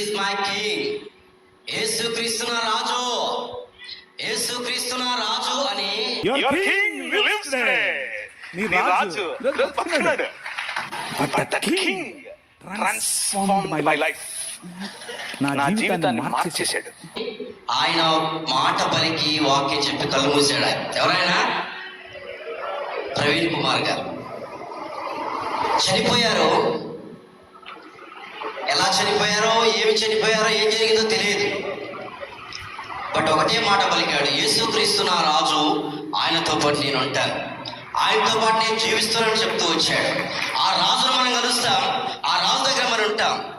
Is my king రాజు యేసుక్రీస్తున రాజు అని lives lives there. there. నీ నీ రాజు రాజు transformed transformed my my life. life. నా జీవితాన్ని మార్చేశాడు ఆయన మాట పలికి వాక్యం చెప్పి కళ్ళు మూసాడు ఆయన. ఎవరైనా ప్రవీణ్ కుమార్ గారు చనిపోయారు చనిపోయారో ఏమి చనిపోయారో ఏం జరిగిందో తెలియదు. బట్ ఒకటే మాట పలికాడు యేసుక్రీస్తు నా రాజు ఆయనతో పాటు నేను ఉంటాను. ఆయనతో పాటు నేను జీవిస్తున్నానని చెప్తూ వచ్చాడు. ఆ రాజును మనం కలుస్తాం ఆ రాజు దగ్గర మనం ఉంటాం.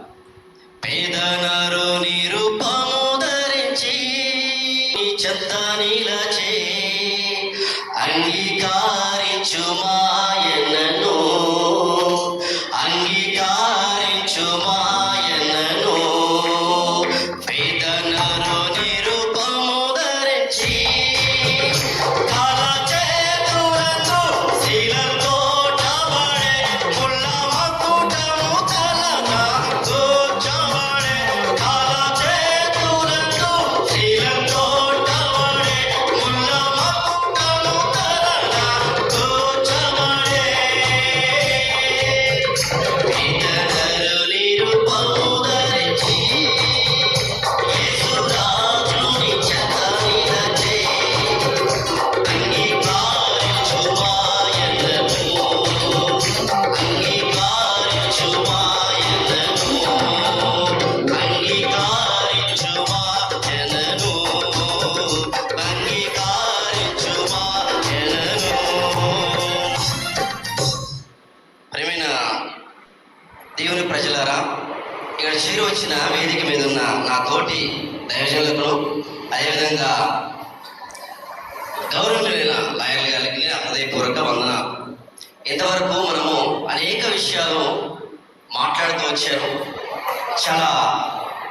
పేదనరు నిరుపము ధరించి నీ చెత్త నిలచే అంగీ వచ్చిన వేదిక మీద ఉన్న నా తోటి దైవజనులకు అదేవిధంగా గౌరవమైన లాయర్ గారికి హృదయపూర్వక వందన ఇంతవరకు మనము అనేక విషయాలు మాట్లాడుతూ వచ్చారు చాలా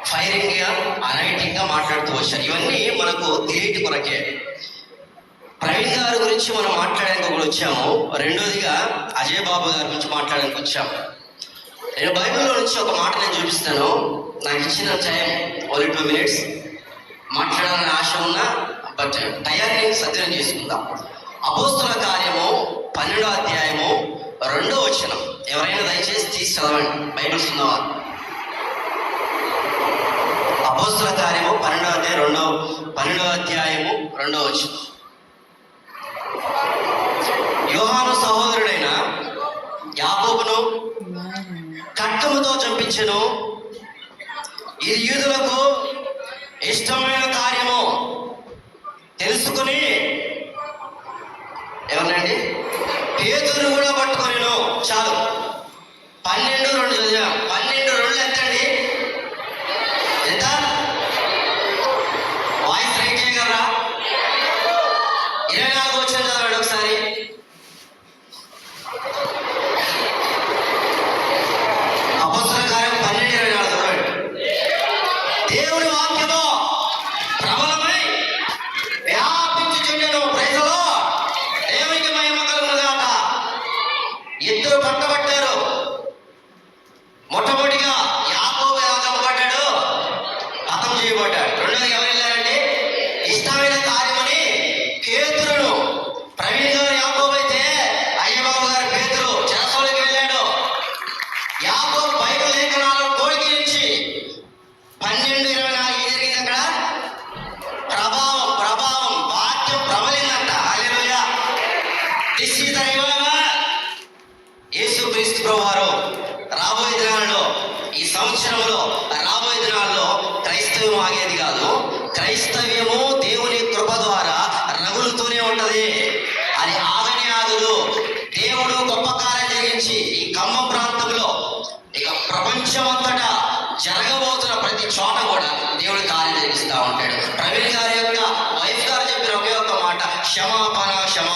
ఫైరింగ్గా అనైటింగ్గా మాట్లాడుతూ వచ్చారు. ఇవన్నీ మనకు తెలియటి కొరకే. ప్రవీణ్ గారి గురించి మనం మాట్లాడడానికి కూడా వచ్చాము. రెండోదిగా అజయ్ బాబు గారి గురించి మాట్లాడడానికి వచ్చాము. నేను బైబిల్లో నుంచి ఒక మాట నేను చూపిస్తాను. నాకు ఇచ్చిన టైం ఓన్లీ టూ మినిట్స్. మాట్లాడాలని ఆశ ఉన్నా బట్ టయాన్ని సత్యం చేసుకుందాం. అపోస్తుల కార్యము పన్నెండో అధ్యాయము రెండో వచనం. ఎవరైనా దయచేసి తీసి చదవండి. బైబిల్స్ ఉన్నవారు అపోస్తుల కార్యము పన్నెండో అధ్యాయం రెండో పన్నెండో అధ్యాయము రెండో వచనం. ఖడ్గముతో చంపించను. ఇది యూదులకు ఇష్టమైన కార్యము. తెలుసుకుని ఎవరండి పేతురు కూడా పట్టుకొనిను. చాలు. పన్నెండు రెండు చదివాం. అపస్తుల కార్యం పన్నెండు క్రైస్తవ్యం ఆగేది కాదు. క్రైస్తవ్యము దేవుని కృప ద్వారా రగులుతూనే ఉంటది. అది ఆగని ఆగదు. దేవుడు గొప్ప కార్యం జరిగించి ఈ ఖమ్మం ప్రాంతంలో ఇక ప్రపంచమంతటా జరగబోతున్న ప్రతి చోట కూడా దేవుడు కార్యం జరిగిస్తూ ఉంటాడు. ప్రవీణ్ గారి యొక్క వైఫ్ గారు చెప్పిన ఒకే ఒక మాట క్షమాపణ క్షమాపణ.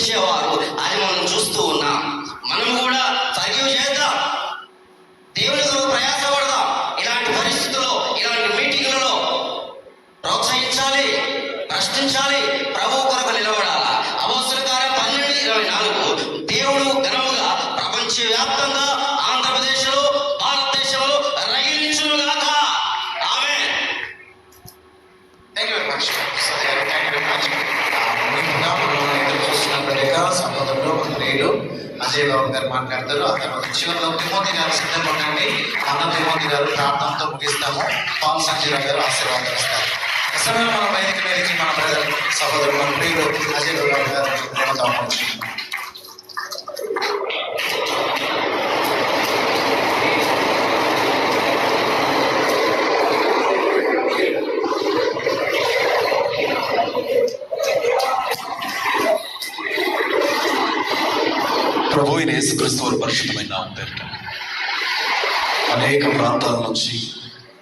క్షమించేవారు అది మనం చూస్తూ ఉన్నాం. మనం కూడా ఫర్గివ్ చేద్దాం. దేవుని కొరకు ప్రయాసపడదాం. ఇలాంటి పరిస్థితుల్లో ఇలాంటి మీటింగ్లలో ప్రోత్సహించాలి ప్రశ్నించాలి అజయ్ బాబు గారు మాట్లాడతారు ఆ తర్వాత చివరిలో తిమోతి గారు సిద్ధపడండి అన్న తిమోతి గారు ప్రార్థనతో ముగిస్తాము పాల్ సంజీవ గారు ఆశీర్వాదం ఇస్తారు ఈ సమయంలో మన బయటికి వెళ్ళి మన ప్రజలు సహోదరుడు మన ప్రియుడు అజయ్ బాబు గారు ప్రభు అయిన యేసుక్రీస్తు వారి పరిశుద్ధమైన నామం పేరిట అనేక ప్రాంతాల నుంచి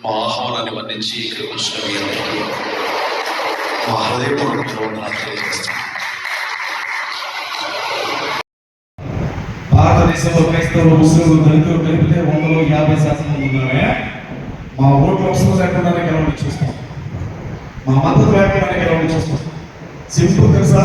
మా ఆహ్వానాన్ని మన్నించి ఇక్కడికి వచ్చిన మీ అందరికీ మా హృదయపూర్వక వందనాలు తెలియజేస్తాను భారతదేశంలో క్రైస్తవులు ముస్లింలు దళితులు కలిపితే వందలో యాభై శాతం మంది ఉన్నారే? మా ఓట్లు అవసరం లేకుండానే గెలవని చూస్తాం. మా మద్దతు లేకుండానే గెలవని చూస్తాం. సింపుల్ తెలుసా?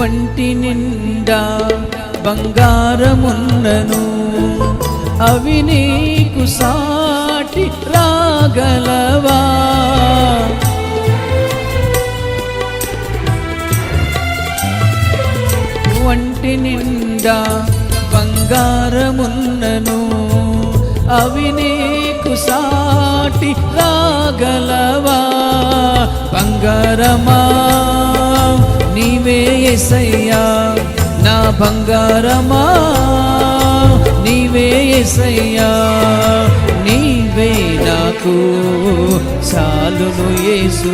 వంటి నిండా బంగారమున్నను అవి నీకు సాటి రాగలవా? వంటి నిండా బంగారమున్నను అవి నీకు సాటి రాగలవా? బంగారమా నీవే ఎసయ్యా నా బంగారమా? నీవే ఎసయ్యా నీవే నాకు. చాలును యేసు.